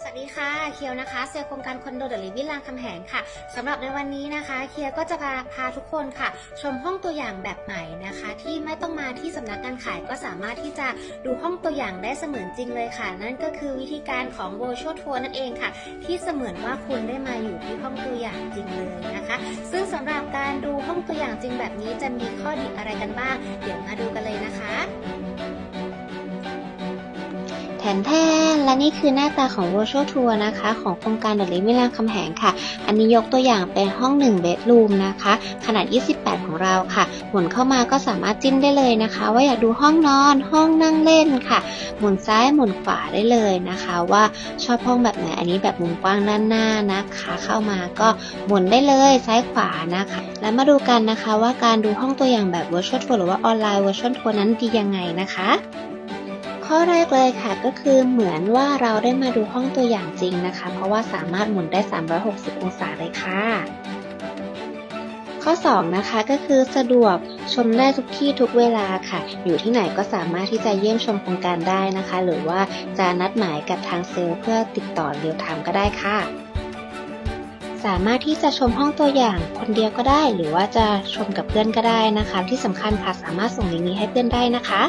สวัสดีค่ะ เคียวนะคะ เซลล์โครงการคอนโดเดลิวิลรามคำแหงค่ะสำหรับในวันนี้นะคะ เคียวก็จะพาพาทุกคนค่ะ ชมห้องตัวอย่างแบบใหม่นะคะ ที่ไม่ต้องมาที่สำนักงานขายก็สามารถที่จะดูห้องตัวอย่างได้เสมือนจริงเลยค่ะ นั่นก็คือวิธีการของ virtual tour นั่นเองค่ะ ที่เสมือนว่าคุณได้มาอยู่ที่ห้องตัวอย่างจริงเลยนะคะ ซึ่งสำหรับการดูห้องตัวอย่างจริงแบบนี้จะมีข้อดีอะไรกันบ้าง เดี๋ยวมาดูกันเลยนะคะ ทนแทนและนี่คือหน้าตาของ Virtual Tour นะคะ ของโครงการ The Living รามคำแหงค่ะ อันนี้ยกตัวอย่างเป็นห้อง1 bedroom นะคะ ขนาด 28 ของเราค่ะ หมุนเข้ามาก็สามารถจิ้มได้เลยนะคะ ว่าอยากดูห้องนอน ห้องนั่งเล่นค่ะ หมุนซ้ายหมุนขวาได้เลยนะคะ ว่าชอบห้องแบบไหนอันนี้แบบมุมกว้างด้านหน้านะคะ เข้ามาก็หมุนได้เลยซ้ายขวานะคะ แล้วมาดูกันนะคะว่าการดูห้องตัวอย่างแบบ Virtual Tour หรือว่าออนไลน์ Virtual Tour นั้นดียังไงนะคะ ข้อแรกเลยค่ะก็คือเหมือนว่าเราได้มาดูห้องตัวอย่างจริงนะคะ เพราะว่าสามารถหมุนได้ 360 องศาเลยค่ะ ข้อ 2 นะคะก็คือสะดวกชมได้ทุกที่ทุกเวลาค่ะ อยู่ที่ไหนก็สามารถที่จะเยี่ยมชมโครงการได้นะคะ หรือว่าจะนัดหมายกับทางเซลล์เพื่อติดต่อเรียลไทม์ก็ได้ค่ะสามารถที่จะชมห้องตัวอย่างคนเดียวก็ได้ หรือว่าจะชมกับเพื่อนก็ได้นะคะ ที่สำคัญค่ะสามารถส่งลิงก์นี้ให้เพื่อนได้นะคะ